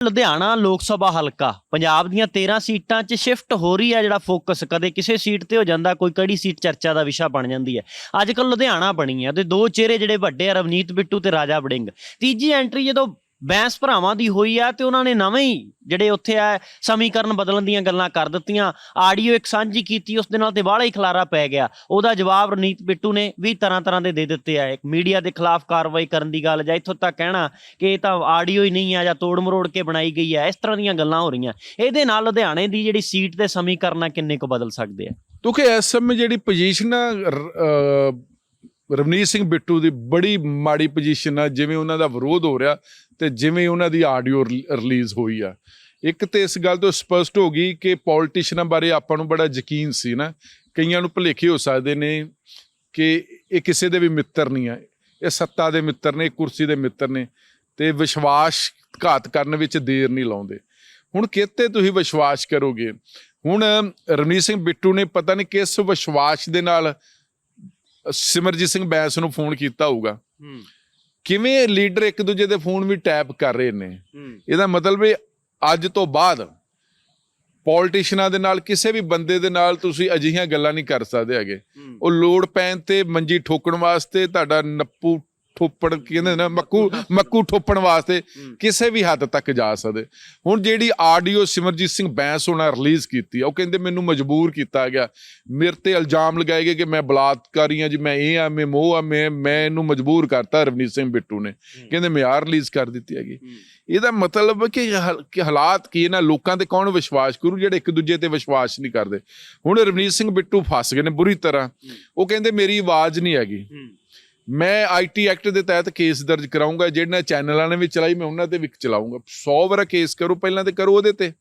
ਲੁਧਿਆਣਾ ਲੋਕ ਸਭਾ ਹਲਕਾ, ਪੰਜਾਬ ਦੀਆਂ 13 ਸੀਟਾਂ 'ਚ ਸ਼ਿਫਟ ਹੋ ਰਹੀ ਹੈ ਜਿਹੜਾ ਫੋਕਸ ਕਦੇ ਕਿਸੇ ਸੀਟ ਤੇ ਹੋ ਜਾਂਦਾ, ਕੋਈ ਕਿਹੜੀ ਸੀਟ ਚਰਚਾ ਦਾ ਵਿਸ਼ਾ ਬਣ ਜਾਂਦੀ ਹੈ। ਅੱਜ ਕੱਲ ਲੁਧਿਆਣਾ ਬਣੀ ਹੈ ਤੇ ਦੋ ਚਿਹਰੇ ਜਿਹੜੇ ਵੱਡੇ ਆ, ਰਵਨੀਤ ਬਿੱਟੂ ਤੇ ਰਾਜਾ ਵੜਿੰਗ। ਤੀਜੀ ਐਂਟਰੀ ਜਦੋਂ ਬੈਂਸ ਭਰਾਵਾਂ ਦੀ ਹੋਈ ਆ ਤੇ ਉਹਨਾਂ ਨੇ ਨਵੇਂ ਹੀ ਜਿਹੜੇ ਉੱਥੇ ਆ ਸਮੀਕਰਨ ਬਦਲਣ ਦੀਆਂ ਗੱਲਾਂ ਕਰ ਦਿੱਤੀਆਂ। ਆਡੀਓ ਇੱਕ ਸਾਂਝੀ ਕੀਤੀ, ਉਸ ਦੇ ਨਾਲ ਤੇ ਬਾਹਲਾ ਹੀ ਖਲਾਰਾ ਪੈ ਗਿਆ। ਉਹਦਾ ਜਵਾਬ ਰਵਨੀਤ ਬਿੱਟੂ ਨੇ ਵੀ ਤਰ੍ਹਾਂ ਤਰ੍ਹਾਂ ਦੇ ਦੇ ਦਿੱਤੇ ਆ। ਇੱਕ ਮੀਡੀਆ ਦੇ ਖਿਲਾਫ ਕਾਰਵਾਈ ਕਰਨ ਦੀ ਗੱਲ ਜਾਂ ਇੱਥੋਂ ਤੱਕ ਕਹਿਣਾ ਕਿ ਇਹ ਤਾਂ ਆਡੀਓ ਹੀ ਨਹੀਂ ਆ ਜਾਂ ਤੋੜ ਮਰੋੜ ਕੇ ਬਣਾਈ ਗਈ ਹੈ ਇਸ ਤਰ੍ਹਾਂ ਦੀਆਂ ਗੱਲਾਂ ਹੋ ਰਹੀਆਂ। ਇਹਦੇ ਨਾਲ ਲੁਧਿਆਣੇ ਦੀ ਜਿਹੜੀ ਸੀਟ ਤੇ ਸਮੀਕਰਨ ਆ, ਕਿੰਨੇ ਕੁ ਬਦਲ ਸਕਦੇ ਆ? ਕਿਉਂਕਿ ਇਸ ਸਮੇਂ ਜਿਹੜੀ ਪੋਜੀਸ਼ਨ ਰਵਨੀਤ ਸਿੰਘ ਬਿੱਟੂ ਦੀ ਬੜੀ ਮਾੜੀ ਪੋਜੀਸ਼ਨ ਆ, ਜਿਵੇਂ ਉਹਨਾਂ ਦਾ ਵਿਰੋਧ ਹੋ ਰਿਹਾ ਤੇ ਜਿਵੇਂ ਉਹਨਾਂ ਦੀ ਆਡੀਓ ਰਿਲੀਜ਼ ਹੋਈ ਆ। ਇੱਕ ਤੇ ਇਸ ਗੱਲ ਤੋਂ ਸਪਸ਼ਟ ਹੋ ਗਈ ਕਿ ਪੋਲਿਟਿਸ਼ੀਅਨਾਂ ਬਾਰੇ ਆਪਾਂ ਨੂੰ ਬੜਾ ਯਕੀਨ ਸੀ ਨਾ। ਕਈਆਂ ਨੂੰ ਭੁਲੇਖੇ ਹੋ ਸਕਦੇ ਨੇ ਕਿ ਇਹ ਕਿਸੇ ਦੇ ਵੀ ਮਿੱਤਰ ਨਹੀਂ ਆ। ਇਹ ਸੱਤਾ ਦੇ ਮਿੱਤਰ ਨੇ ਕੁਰਸੀ ਦੇ ਮਿੱਤਰ ਨੇ ਤੇ ਵਿਸ਼ਵਾਸ ਘਾਤ ਕਰਨ ਵਿੱਚ ਦੇਰ ਨਹੀਂ ਲਾਉਂਦੇ। ਹੁਣ ਕਿਤੇ ਤੁਸੀਂ ਵਿਸ਼ਵਾਸ ਕਰੋਗੇ? ਹੁਣ ਰਵਨੀਤ ਸਿੰਘ ਬਿੱਟੂ ਨੇ ਪਤਾ ਨਹੀਂ ਕਿਸ ਵਿਸ਼ਵਾਸ ਦੇ ਨਾਲ ਸਿਮਰਜੀਤ ਸਿੰਘ ਬੈਂਸ ਨੂੰ ਫੋਨ ਕੀਤਾ ਹੋਊਗਾ। ਹੂੰ। ਕਿਵੇਂ ਲੀਡਰ ਇੱਕ ਦੂਜੇ ਦੇ ਫੋਨ ਵੀ ਟੈਪ ਕਰ ਰਹੇ ਨੇ? ਇਹਦਾ ਮਤਲਬ ਇਹ ਅੱਜ ਤੋਂ ਬਾਅਦ ਪੋਲਿਟਿਸ਼ੀਅਨਾਂ ਦੇ ਨਾਲ ਕਿਸੇ ਵੀ ਬੰਦੇ ਦੇ ਨਾਲ ਤੁਸੀਂ ਅਜਿਹੀਆਂ ਗੱਲਾਂ ਨਹੀਂ ਕਰ ਸਕਦੇ ਹੈਗੇ। ਉਹ ਲੋੜ ਪੈਣ ਤੇ ਮੰਜੀ ਠੋਕਣ ਵਾਸਤੇ ਤੁਹਾਡਾ ਨੱਪੂ ਠੋਪਣ ਕੀ ਕਹਿੰਦੇ ਨੇ ਮੱਕੂ ਮੱਕੂ ਠੋਪਣ ਵਾਸਤੇ ਕਿਸੇ ਵੀ ਹੱਦ ਤੱਕ ਜਾ ਸਕਦੇ। ਹੁਣ ਜਿਹੜੀ ਆਡੀਓ ਸਿਮਰਜੀਤ ਸਿੰਘ ਬੈਂਸ ਹੋਣਾ ਰਿਲੀਜ਼ ਕੀਤੀ ਉਹ ਕਹਿੰਦੇ ਮੈਨੂੰ ਮਜਬੂਰ ਕੀਤਾ ਗਿਆ। ਮੇਰੇ ਤੇ ਇਲਜ਼ਾਮ ਲਗਾਏ ਗਏ ਕਿ ਮੈਂ ਬਲਾਤਕਾਰੀ ਆ ਜੀ ਮੈਂ ਇਹ ਆ ਮੈਂ ਮੋਹ ਆ ਮੈਂ ਮੈਂ ਇਹਨੂੰ ਮਜਬੂਰ ਕਰਤਾ ਰਵਨੀਤ ਸਿੰਘ ਬਿੱਟੂ ਨੇ। ਕਹਿੰਦੇ ਮੈਂ ਆ ਰਿਲੀਜ਼ ਕਰ ਦਿੱਤੀ ਹੈਗੀ। ਇਹਦਾ ਮਤਲਬ ਕਿ ਹਾਲਾਤ ਕੀ ਇਹਨਾਂ ਲੋਕਾਂ ਤੇ ਕੌਣ ਵਿਸ਼ਵਾਸ ਕਰੂ ਜਿਹੜੇ ਇੱਕ ਦੂਜੇ ਤੇ ਵਿਸ਼ਵਾਸ ਨਹੀਂ ਕਰਦੇ। ਹੁਣ ਰਵਨੀਤ ਸਿੰਘ ਬਿੱਟੂ ਫਸ ਗਏ ਨੇ ਬੁਰੀ ਤਰ੍ਹਾਂ। ਉਹ ਕਹਿੰਦੇ ਮੇਰੀ ਆਵਾਜ਼ ਨਹੀਂ ਹੈਗੀ। ਮੈਂ ਆਈਟੀ ਐਕਟ ਦੇ ਤਹਿਤ ਕੇਸ ਦਰਜ ਕਰਾਉਂਗਾ ਜਿਹੜਾ ਚੈਨਲਾਂ ਨੇ ਵੀ ਚਲਾਈ ਮੈਂ ਉਹਨਾਂ ਤੇ ਵੀ ਚਲਾਉਂਗਾ 100 ਵਾਰ ਕੇਸ ਕਰੋ ਪਹਿਲਾਂ ਤੇ ਕਰੋ ਉਹਦੇ ਤੇ।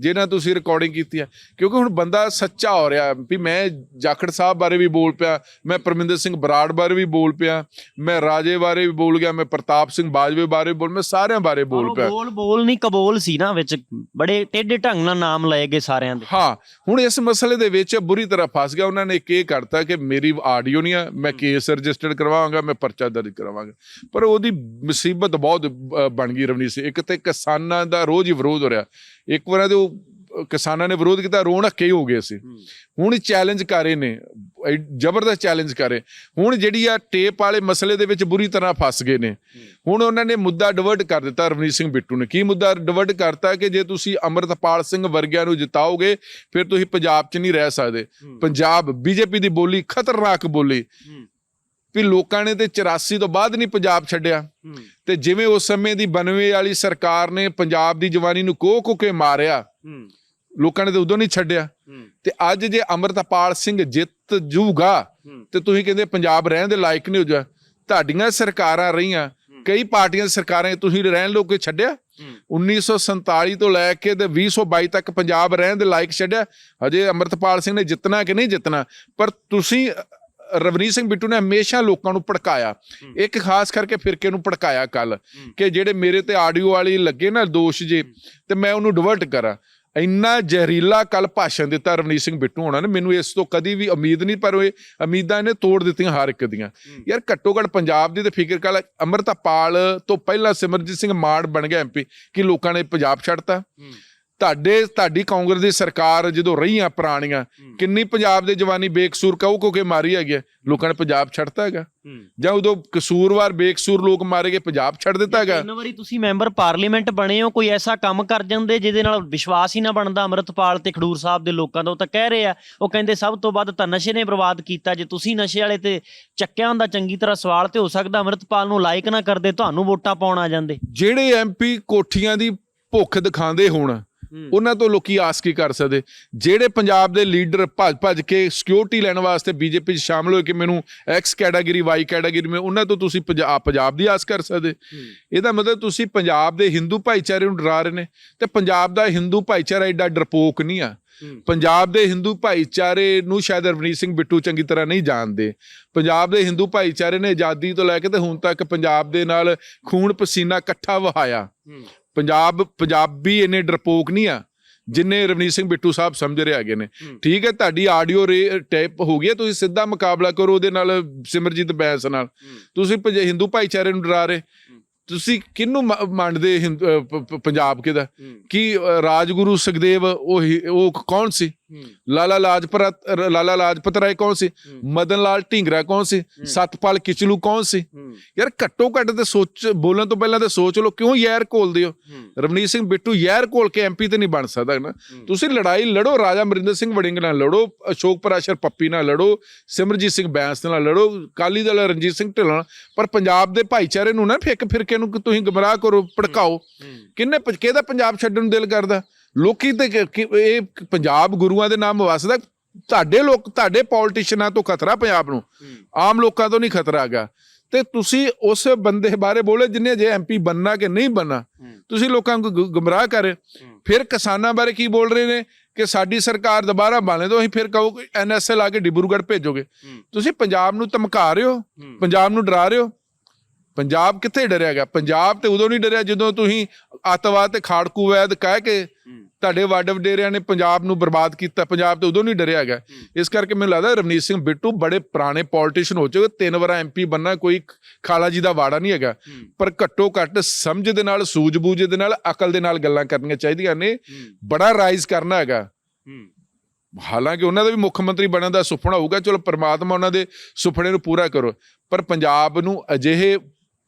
ਜਿਹਨਾਂ ਤੁਸੀਂ ਰਿਕਾਰਡਿੰਗ ਕੀਤੀ ਹੈ ਕਿਉਂਕਿ ਹੁਣ ਬੰਦਾ ਸੱਚਾ ਹੋ ਰਿਹਾ ਵੀ ਮੈਂ ਜਾਖੜ ਸਾਹਿਬ ਬਾਰੇ ਵੀ ਬੋਲ ਪਿਆ ਮੈਂ ਪਰਮਿੰਦਰ ਸਿੰਘ ਬਰਾੜ ਬਾਰੇ ਵੀ ਬੋਲ ਪਿਆ ਮੈਂ ਰਾਜੇ ਬਾਰੇ ਵੀ ਬੋਲ ਗਿਆ ਮੈਂ ਪ੍ਰਤਾਪ ਸਿੰਘ ਬਾਜਵੇ ਬਾਰੇ ਵੀ ਬੋਲ ਮੈਂ ਸਾਰਿਆਂ ਬਾਰੇ ਬੋਲ ਪਿਆ। ਬੋਲ ਬੋਲ ਨਹੀਂ ਕਬੋਲ ਸੀ ਨਾ ਵਿੱਚ ਬੜੇ ਟੇਢੇ ਢੰਗ ਨਾਲ ਨਾਮ ਲਏ ਗਏ ਸਾਰਿਆਂ ਦੇ। ਹਾਂ ਹੁਣ ਇਸ ਮਸਲੇ ਦੇ ਵਿੱਚ ਬੁਰੀ ਤਰ੍ਹਾਂ ਫਸ ਗਿਆ ਉਹਨਾਂ ਨੇ ਇਹ ਕਰਤਾ ਕਿ ਮੇਰੀ ਆਡੀਓ ਨਹੀਂ ਆ ਮੈਂ ਕੇਸ ਰਜਿਸਟਰਡ ਕਰਵਾਵਾਂਗਾ ਮੈਂ ਪਰਚਾ ਦਰਜ ਕਰਵਾਵਾਂਗਾ ਪਰ ਉਹਦੀ ਮੁਸੀਬਤ ਬਹੁਤ ਬਣ ਗਈ ਰਵਨੀਤ ਸਿੰਘ। ਇੱਕ ਤੇ ਕਿਸਾਨਾਂ ਦਾ ਰੋਜ਼ ਹੀ ਵਿਰੋਧ ਹੋ ਰਿਹਾ। ਇੱਕ ਵਾਰ ਤੇ ਉਹ ਕਿਸਾਨਾਂ ਨੇ ਵਿਰੋਧ ਕੀਤਾ ਰੋਣ ਹੱਕੇ ਹੋ ਗਏ ਸੀ ਹੁਣ ਚੈਲੰਜ ਕਰ ਰਹੇ ਨੇ। ਜ਼ਬਰਦਸਤ ਚੈਲੰਜ ਕਰ ਰਹੇ। ਹੁਣ ਜਿਹੜੀ ਆ ਟੇਪ ਵਾਲੇ ਮਸਲੇ ਦੇ ਵਿੱਚ ਬੁਰੀ ਤਰ੍ਹਾਂ ਫਸ ਗਏ ਨੇ। ਹੁਣ ਉਹਨਾਂ ਨੇ ਮੁੱਦਾ ਡਿਵਰਟ ਕਰ ਦਿੱਤਾ ਰਵਨੀਤ ਸਿੰਘ ਬਿੱਟੂ ਨੇ। ਕੀ ਮੁੱਦਾ ਡਿਵਰਟ ਕਰਤਾ ਕਿ ਜੇ ਤੁਸੀਂ ਅਮਰਤਪਾਲ ਸਿੰਘ ਵਰਗਿਆਂ ਨੂੰ ਜਿਤਾਓਗੇ ਫਿਰ ਤੁਸੀਂ ਪੰਜਾਬ 'ਚ ਨਹੀਂ ਰਹਿ ਸਕਦੇ। ਪੰਜਾਬ ਬੀਜੇਪੀ ਦੀ ਬੋਲੀ ਖਤਰਨਾਕ ਬੋਲੀ। ਵੀ ਲੋਕਾਂ ਨੇ ਤੇ 84 ਤੋਂ ਬਾਅਦ ਨਹੀਂ ਪੰਜਾਬ ਛੱਡਿਆ। ਤੇ ਜਿਵੇਂ ਉਸ ਸਮੇਂ ਦੀ 92 ਵਾਲੀ ਸਰਕਾਰ ਨੇ ਪੰਜਾਬ ਦੀ ਜਵਾਨੀ ਨੂੰ ਕੋਹ ਕੋ ਕੇ ਮਾਰਿਆ ਲੋਕਾਂ ਨੇ ਤੇ ਉਦੋਂ ਨਹੀਂ ਛੱਡਿਆ। ਤੇ ਅੱਜ ਜੇ ਅਮਰਤਪਾਲ ਸਿੰਘ ਜਿੱਤ ਜੂਗਾ ਤੇ ਤੁਸੀਂ ਕਹਿੰਦੇ ਪੰਜਾਬ ਰਹਿਣ ਦੇ ਲਾਇਕ ਨਹੀਂ ਹੋ ਜਾ। ਤੁਹਾਡੀਆਂ ਸਰਕਾਰਾਂ ਰਹੀਆਂ ਕਈ ਪਾਰਟੀਆਂ ਦੀ ਸਰਕਾਰਾਂ ਤੁਸੀਂ ਰਹਿਣ ਲੋਕ ਛੱਡਿਆ। 1947 ਤੋਂ ਲੈ ਕੇ ਤੇ 2022 ਤੱਕ ਪੰਜਾਬ ਰਹਿਣ ਦੇ ਲਾਇਕ ਛੱਡਿਆ। ਹਜੇ ਅਮਰਤਪਾਲ ਸਿੰਘ ਨੇ ਜਿੱਤਣਾ ਕਿ ਨਹੀਂ ਜਿੱਤਣਾ ਪਰ ਤੁਸੀਂ ਰਵਨੀਤ ਸਿੰਘ ਬਿੱਟੂ ਨੇ ਹਮੇਸ਼ਾ ਲੋਕਾਂ ਨੂੰ ਭੜਕਾਇਆ। ਇੱਕ ਖਾਸ ਕਰਕੇ ਫਿਰਕੇ ਨੂੰ ਭੜਕਾਇਆ ਕੱਲ ਕਿ ਜਿਹੜੇ ਮੇਰੇ ਤੇ ਆਡੀਓ ਵਾਲੀ ਲੱਗੇ ਨਾ ਦੋਸ਼ ਜੇ ਤੇ ਮੈਂ ਉਹਨੂੰ ਡਿਵਰਟ ਕਰਾਂ। ਇੰਨਾ ਜ਼ਹਿਰੀਲਾ ਕੱਲ ਭਾਸ਼ਣ ਦਿੱਤਾ ਰਵਨੀਤ ਸਿੰਘ ਬਿੱਟੂ ਹੋਣਾ ਨੇ ਮੈਨੂੰ ਇਸ ਤੋਂ ਕਦੀ ਵੀ ਉਮੀਦ ਨਹੀਂ ਪਰ ਉਹ ਉਮੀਦਾਂ ਇਹਨੇ ਤੋੜ ਦਿੱਤੀਆਂ ਹਰ ਇੱਕ ਦੀਆਂ। ਯਾਰ ਘੱਟੋ ਘੱਟ ਪੰਜਾਬ ਦੀ ਤੇ ਫਿਕਰ ਕਰ ਅਮਰਤਪਾਲ ਤੋਂ ਪਹਿਲਾਂ ਸਿਮਰਜੀਤ ਸਿੰਘ ਮਾਨ ਬਣ ਗਿਆ ਐਮਪੀ ਕਿ ਲੋਕਾਂ ਨੇ ਪੰਜਾਬ ਛੱਡਤਾ। ਤੁਹਾਡੇ ਤੁਹਾਡੀ ਕਾਂਗਰਸ ਦੀ ਸਰਕਾਰ ਜਦੋਂ ਰਹੀਆਂ ਪੁਰਾਣੀਆਂ ਕਿੰਨੀ ਪੰਜਾਬ ਦੇ ਜਵਾਨੀ ਬੇਕਸੂਰ ਕਹੂ ਕੋ ਕੇ ਮਾਰੀ ਹੈਗੀ। ਲੋਕਾਂ ਨੇ ਪੰਜਾਬ ਛੱਡਤਾ ਹੈਗਾ। ਜਾਂ ਉਦੋਂ ਕਸੂਰਵਾਰ ਬੇਕਸੂਰ ਲੋਕ ਮਾਰੇ ਗਏ ਪੰਜਾਬ ਛੱਡ ਦਿੱਤਾ ਹੈਗਾ। ਤਿੰਨ ਵਾਰੀ ਤੁਸੀਂ ਮੈਂਬਰ ਪਾਰਲੀਮੈਂਟ ਬਣੇ ਹੋ ਕੋਈ ਐਸਾ ਕੰਮ ਕਰ ਜਾਂਦੇ ਜਿਹਦੇ ਨਾਲ ਵਿਸ਼ਵਾਸ ਹੀ ਨਾ ਬਣਦਾ ਅਮਰਤਪਾਲ ਤੇ ਖਡੂਰ ਸਾਹਿਬ ਦੇ ਲੋਕਾਂ ਦਾ? ਉਹ ਤਾਂ ਕਹਿ ਰਹੇ ਆ ਉਹ ਕਹਿੰਦੇ ਸਭ ਤੋਂ ਵੱਧ ਤਾਂ ਨਸ਼ੇ ਨੇ ਬਰਬਾਦ ਕੀਤਾ ਜੇ ਤੁਸੀਂ ਨਸ਼ੇ ਵਾਲੇ ਤੇ ਚੱਕਿਆ ਹੁੰਦਾ ਚੰਗੀ ਤਰ੍ਹਾਂ ਸਵਾਲ ਤੇ ਹੋ ਸਕਦਾ ਅਮਰਤਪਾਲ ਨੂੰ ਲਾਇਕ ਨਾ ਕਰਦੇ ਤੁਹਾਨੂੰ ਵੋਟਾਂ ਪਾਉਣ ਆ ਜਾਂਦੇ। ਜਿਹੜੇ ਐਮਪੀ ਕੋਠੀਆਂ ਦੀ ਭੁੱਖ ਦਿਖਾਉਂਦੇ ਹੋਣ ਉਹਨਾਂ ਤੋਂ ਲੋਕੀ ਆਸ ਕੀ ਕਰ ਸਕਦੇ? ਜਿਹੜੇ ਪੰਜਾਬ ਦੇ ਲੀਡਰ ਭੱਜ ਭੱਜ ਕੇ ਸਿਕਿਉਰਿਟੀ ਲੈਣ ਵਾਸਤੇ ਬੀਜੇਪੀ 'ਚ ਸ਼ਾਮਲ ਹੋਏ ਕਿ ਮੈਨੂੰ ਐਕਸ ਕੈਟਾਗਰੀ ਵਾਈ ਕੈਟਾਗਰੀ ਮੈਂ ਉਹਨਾਂ ਤੋਂ ਤੁਸੀਂ ਪੰਜਾਬ ਦੀ ਆਸ ਕਰ ਸਕਦੇ? ਇਹਦਾ ਮਤਲਬ ਤੁਸੀਂ ਪੰਜਾਬ ਦੇ ਹਿੰਦੂ ਭਾਈਚਾਰੇ ਨੂੰ ਡਰਾ ਰਹੇ ਨੇ ਤੇ ਪੰਜਾਬ ਦਾ ਹਿੰਦੂ ਭਾਈਚਾਰਾ ਐਡਾ ਡਰਪੋਕ ਨਹੀਂ ਆ। ਪੰਜਾਬ ਦੇ ਹਿੰਦੂ ਭਾਈਚਾਰੇ ਨੂੰ ਸ਼ਾਇਦ ਰਵਨੀਤ ਸਿੰਘ ਬਿੱਟੂ ਚੰਗੀ ਤਰ੍ਹਾਂ ਨਹੀਂ ਜਾਣਦੇ। ਪੰਜਾਬ ਦੇ ਹਿੰਦੂ ਭਾਈਚਾਰੇ ਨੇ ਆਜ਼ਾਦੀ ਤੋਂ ਲੈ ਕੇ ਤੇ ਹੁਣ ਤੱਕ ਪੰਜਾਬ ਦੇ ਨਾਲ ਖੂਨ ਪਸੀਨਾ ਇਕੱਠਾ ਵਹਾਇਆ। ਪੰਜਾਬ ਪੰਜਾਬੀ ਇੰਨੇ ਡਰਪੋਕ ਨਹੀਂ ਆ ਜਿੰਨੇ ਰਵਨੀਤ ਸਿੰਘ ਬਿੱਟੂ ਸਾਹਿਬ ਸਮਝ ਰਹੇ ਹੈਗੇ ਨੇ। ਠੀਕ ਹੈ ਤੁਹਾਡੀ ਆਡੀਓ ਟੈਪ ਹੋ ਗਈ ਹੈ, ਤੁਸੀਂ ਸਿੱਧਾ ਮੁਕਾਬਲਾ ਕਰੋ ਉਹਦੇ ਨਾਲ ਸਿਮਰਜੀਤ ਬੈਂਸ ਨਾਲ। ਤੁਸੀਂ ਪੰਜ- ਹਿੰਦੂ ਭਾਈਚਾਰੇ ਨੂੰ ਡਰਾ ਰਹੇ। ਤੁਸੀਂ ਕਿਹਨੂੰ ਮ- ਮੰਨਦੇ ਪੰਜਾਬ ਕਿਦਾ ਕੀ ਰਾਜਗੁਰੂ ਸੁਖਦੇਵ ਉਹ ਉਹ ਕੌਣ ਸੀ? ਲਾਲਾ ਲਾਜਪਤ ਲਾਲਾ ਲਾਜਪਤ ਰਾਏ ਕੌਣ ਸੀ? ਮਦਨ ਲਾਲ ਢੀਂਗਰਾ ਕੌਣ ਸੀ? ਸਤਪਾਲ ਕਿਚਲੂ ਕੌਣ ਸੀ? ਯਾਰ ਘੱਟੋ ਘੱਟ ਤੇ ਸੋਚ ਬੋਲਣ ਤੋਂ ਪਹਿਲਾਂ ਤੇ ਸੋਚ ਲਓ ਕਿਉਂ ਯਾਰ ਘੋਲਦੇ ਹੋ? ਰਵਨੀਤ ਸਿੰਘ ਬਿੱਟੂ ਯਾਰ ਘੋਲ ਕੇ ਐਮਪੀ ਤੇ ਨਹੀਂ ਬਣ ਸਕਦਾ ਨਾ। ਤੁਸੀਂ ਲੜਾਈ ਲੜੋ ਰਾਜਾ ਅਮਰਿੰਦਰ ਸਿੰਘ ਵੜਿੰਗ ਨਾਲ ਲੜੋ ਅਸ਼ੋਕ ਪਰਾਸ਼ਰ ਪੱਪੀ ਨਾਲ ਲੜੋ ਸਿਮਰਜੀਤ ਸਿੰਘ ਬੈਂਸ ਨਾਲ ਲੜੋ ਕਾਲੀ ਦਲ ਰਣਜੀਤ ਸਿੰਘ ਢਿੱਲੋਂ ਨਾਲ ਪਰ ਪੰਜਾਬ ਦੇ ਭਾਈਚਾਰੇ ਨੂੰ ਨਾ ਫਿੱਕ ਫਿਰਕੇ ਨੂੰ ਤੁਸੀਂ ਗਮਰਾਹ ਕਰੋ ਭੜਕਾਓ। ਕਿੰਨੇ ਕਿਹਦਾ ਪੰਜਾਬ ਛੱਡਣ ਨੂੰ ਦਿਲ ਕਰਦਾ? ਲੋਕੀ ਤੇ ਇਹ ਪੰਜਾਬ ਗੁਰੂਆਂ ਦੇ ਨਾਮ ਵਸਦਾ ਤੁਹਾਡੇ ਲੋਕ ਤੁਹਾਡੇ ਪੋਲਿਟਿਸ਼ੀਅਨਾਂ ਤੋਂ ਖਤਰਾ ਪੰਜਾਬ ਨੂੰ। ਆਮ ਲੋਕਾਂ ਤੋਂ ਨਹੀਂ ਖਤਰਾ ਹੈਗਾ। ਤੇ ਤੁਸੀਂ ਉਸ ਬੰਦੇ ਬਾਰੇ ਬੋਲੇ ਜਿੰਨੇ ਜੇ ਐਮਪੀ ਬੰਨਾ ਕਿ ਨਹੀਂ ਬੰਨਾ ਤੁਸੀਂ ਲੋਕਾਂ ਨੂੰ ਗੁੰਮਰਾਹ ਕਰ। ਫਿਰ ਕਿਸਾਨਾਂ ਬਾਰੇ ਕੀ ਬੋਲ ਰਹੇ ਨੇ? ਕਿ ਸਾਡੀ ਸਰਕਾਰ ਦੁਬਾਰਾ ਬਣੇ ਤਾਂ ਅਸੀਂ ਫਿਰ ਕਹੋ ਕਿ ਐਨਐਸਐਲ ਆ ਕੇ ਡਿਬਰੂਗੜ੍ਹ ਭੇਜੋਗੇ। ਤੁਸੀਂ ਪੰਜਾਬ ਨੂੰ ਧਮਕਾ ਰਹੇ ਹੋ ਪੰਜਾਬ ਨੂੰ ਡਰਾ ਰਹੇ ਹੋ। ਪੰਜਾਬ ਕਿੱਥੇ ਡਰਿਆ ਗਿਆ ਪੰਜਾਬ ਤੇ ਉਦੋਂ ਨਹੀਂ ਡਰਿਆ ਜਦੋਂ ਤੁਸੀਂ ਅੱਤਵਾਦ ਤੇ ਖਾੜਕੂ ਵੈਦ ਕਹਿ ਕੇ ਤੁਹਾਡੇ ਵੱਡ ਵਡੇਰਿਆਂ ਨੇ ਪੰਜਾਬ ਨੂੰ ਬਰਬਾਦ ਕੀਤਾ ਪੰਜਾਬ ਤੇ ਉਦੋਂ ਨਹੀਂ ਡਰਿਆ ਗਿਆ ਇਸ ਕਰਕੇ ਮੈਨੂੰ ਲੱਗਦਾ ਰਵਨੀਤ ਸਿੰਘ ਬਿੱਟੂ ਬੜੇ ਪੁਰਾਣੇ ਪੋਲਿਟਿਸ਼ੀਅਨ ਹੋ ਚੁੱਕੇ ਤਿੰਨ ਵਾਰ ਐਮਪੀ ਬੰਨਾ ਕੋਈ ਖਾਲਾ ਜੀ ਦਾ ਵਾੜਾ ਨਹੀਂ ਹੈਗਾ। ਪਰ ਘੱਟੋ ਘੱਟ ਸਮਝ ਦੇ ਨਾਲ ਸੂਝ-ਬੂਝ ਦੇ ਨਾਲ ਅਕਲ ਦੇ ਨਾਲ ਗੱਲਾਂ ਕਰਨੀਆਂ ਚਾਹੀਦੀਆਂ ਨੇ। ਬੜਾ ਰਾਈਜ਼ ਕਰਨਾ ਹੈਗਾ। ਹਾਲਾਂਕਿ ਉਹਨਾਂ ਦਾ ਵੀ ਮੁੱਖ ਮੰਤਰੀ ਬਣਨ ਦਾ ਸੁਪਨਾ ਹੋਊਗਾ ਚਲੋ ਪ੍ਰਮਾਤਮਾ ਉਹਨਾਂ ਦੇ ਸੁਪਨੇ ਨੂੰ ਪੂਰਾ ਕਰੋ। ਪਰ ਪੰਜਾਬ ਨੂੰ ਅਜਿਹੇ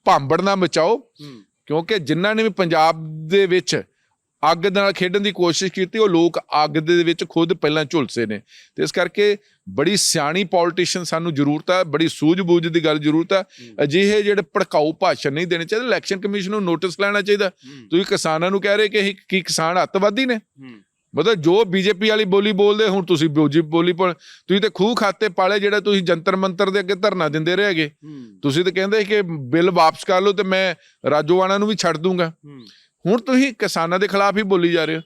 ਭਾਂਬੜ ਨਾ ਮਚਾਓ ਕਿਉਂਕਿ ਜਿਨ੍ਹਾਂ ਨੇ ਵੀ ਪੰਜਾਬ ਦੇ ਵਿੱਚ ਅੱਗ ਦੇ ਨਾਲ ਖੇਡਣ ਦੀ ਕੋਸ਼ਿਸ਼ ਕੀਤੀ ਉਹ ਲੋਕ ਅੱਗ ਦੇ ਵਿੱਚ ਖੁਦ ਪਹਿਲਾਂ ਝੁਲਸੇ ਨੇ। ਤੇ ਇਸ ਕਰਕੇ ਬੜੀ ਸਿਆਣੀ ਪੋਲਿਟਿਸ਼ੀਅਨ ਸਾਨੂੰ ਜ਼ਰੂਰਤ ਹੈ ਬੜੀ ਸੂਝ-ਬੂਝ ਦੀ ਗੱਲ ਜ਼ਰੂਰਤ ਹੈ। ਅਜਿਹੇ ਜਿਹੜੇ ਭੜਕਾਊ ਭਾਸ਼ਣ ਨਹੀਂ ਦੇਣੇ ਚਾਹੀਦੇ ਇਲੈਕਸ਼ਨ ਕਮਿਸ਼ਨ ਨੂੰ ਨੋਟਿਸ ਲੈਣਾ ਚਾਹੀਦਾ। ਤੁਸੀਂ ਕਿਸਾਨਾਂ ਨੂੰ ਕਹਿ ਰਹੇ ਕਿ ਇਹ ਕੀ ਕਿਸਾਨ ਅੱਤਵਾਦੀ ਨੇ? ਮਤਲਬ ਜੋ ਬੀਜੇਪੀ ਵਾਲੀ ਬੋਲੀ ਬੋਲਦੇ ਹੁਣ ਤੁਸੀਂ ਬੋਜੀ ਬੋਲੀ ਪਾ ਤੁਸੀਂ ਤੇ ਖੂਹ ਖਾਤੇ ਪਾਲੇ ਜਿਹੜਾ ਤੁਸੀਂ ਜੰਤਰ ਮੰਤਰ ਦੇ ਅੱਗੇ ਧਰਨਾ ਦਿੰਦੇ ਰਹੇਗੇ ਤੁਸੀਂ ਤਾਂ ਕਹਿੰਦੇ ਕਿ ਬਿੱਲ ਵਾਪਸ ਕਰ ਲਓ ਤੇ ਮੈਂ ਰਾਜੋਆਣਾ ਨੂੰ ਵੀ ਛੱਡ ਦੂੰਗਾ। ਹੁਣ ਤੁਸੀਂ ਕਿਸਾਨਾਂ ਦੇ ਖਿਲਾਫ ਹੀ ਬੋਲੀ ਜਾ ਰਹੇ ਹੋ।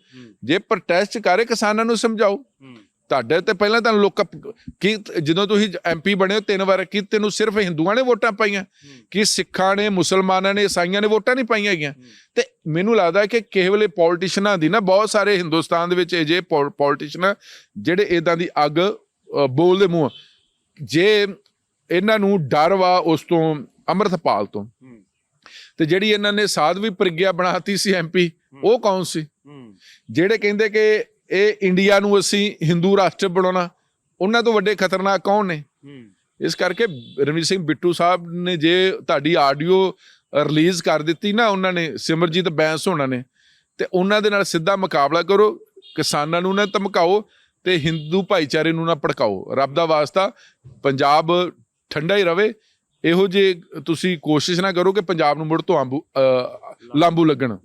ਜੇ ਪ੍ਰੋਟੈਸਟ ਕਰੇ ਕਿਸਾਨਾਂ ਨੂੰ ਸਮਝਾਓ। ਤੁਹਾਡੇ ਤੇ ਪਹਿਲਾਂ ਤੁਹਾਨੂੰ ਲੋਕ ਕੀ ਜਦੋਂ ਤੁਸੀਂ ਐਮਪੀ ਬਣੇ ਹੋ ਤਿੰਨ ਵਾਰ ਕੀ ਤੈਨੂੰ ਸਿਰਫ ਹਿੰਦੂਆਂ ਨੇ ਵੋਟਾਂ ਪਾਈਆਂ? ਕਿ ਸਿੱਖਾਂ ਨੇ ਮੁਸਲਮਾਨਾਂ ਨੇ ਈਸਾਈਆਂ ਨੇ ਵੋਟਾਂ ਨਹੀਂ ਪਾਈਆਂ ਹੈਗੀਆਂ? ਤੇ ਮੈਨੂੰ ਲੱਗਦਾ ਕਿ ਕਿਸੇ ਵੇਲੇ ਪੋਲਿਟਿਸ਼ੀਅਨਾਂ ਦੀ ਨਾ ਬਹੁਤ ਸਾਰੇ ਹਿੰਦੁਸਤਾਨ ਦੇ ਵਿੱਚ ਅਜੇ ਪੋਲਿਟਿਸ਼ੀਅਨ ਜਿਹੜੇ ਇਦਾਂ ਦੀ ਅੱਗ ਬੋਲਦੇ ਮੂੰਹ ਜੇ ਇਹਨਾਂ ਨੂੰ ਡਰ ਵਾ ਉਸ ਤੋਂ ਅੰਮ੍ਰਿਤਪਾਲ ਤੋਂ। ਤੇ ਜਿਹੜੀ ਇਹਨਾਂ ਨੇ ਸਾਧਵੀ ਪ੍ਰਗਿਆ ਬਣਾਤੀ ਸੀ ਐਮਪੀ ਉਹ ਕੌਣ ਸੀ? ਜਿਹੜੇ ਕਹਿੰਦੇ ਕਿ ਇਹ ਇੰਡੀਆ ਨੂੰ ਅਸੀਂ ਹਿੰਦੂ ਰਾਸ਼ਟਰ ਬਣਾਉਣਾ ਉਹਨਾਂ ਤੋਂ ਵੱਡੇ ਖਤਰਨਾਕ ਕੌਣ ਨੇ? ਇਸ ਕਰਕੇ ਰਣਵੀਰ ਸਿੰਘ ਬਿੱਟੂ ਸਾਹਿਬ ਨੇ ਜੇ ਤੁਹਾਡੀ ਆਡੀਓ ਰਿਲੀਜ਼ ਕਰ ਦਿੱਤੀ ਨਾ ਉਹਨਾਂ ਨੇ ਸਿਮਰਜੀਤ ਬੈਂਸ ਹੋਣਾ ਨੇ ਤੇ ਉਹਨਾਂ ਦੇ ਨਾਲ ਸਿੱਧਾ ਮੁਕਾਬਲਾ ਕਰੋ ਕਿਸਾਨਾਂ ਨੂੰ ਨਾ ਧਮਕਾਓ ਤੇ ਹਿੰਦੂ ਭਾਈਚਾਰੇ ਨੂੰ ਨਾ ਭੜਕਾਓ। ਰੱਬ ਦਾ ਵਾਸਤਾ ਪੰਜਾਬ ਠੰਡਾ ਹੀ ਰਵੇ ਇਹੋ ਜੇ ਤੁਸੀਂ ਕੋਸ਼ਿਸ਼ ਨਾ ਕਰੋ ਕਿ ਪੰਜਾਬ ਨੂੰ ਮੁੜ ਤੋਂ ਆਂਬੂ ਅ, ਲਾਂਬੂ ਲੱਗਣ।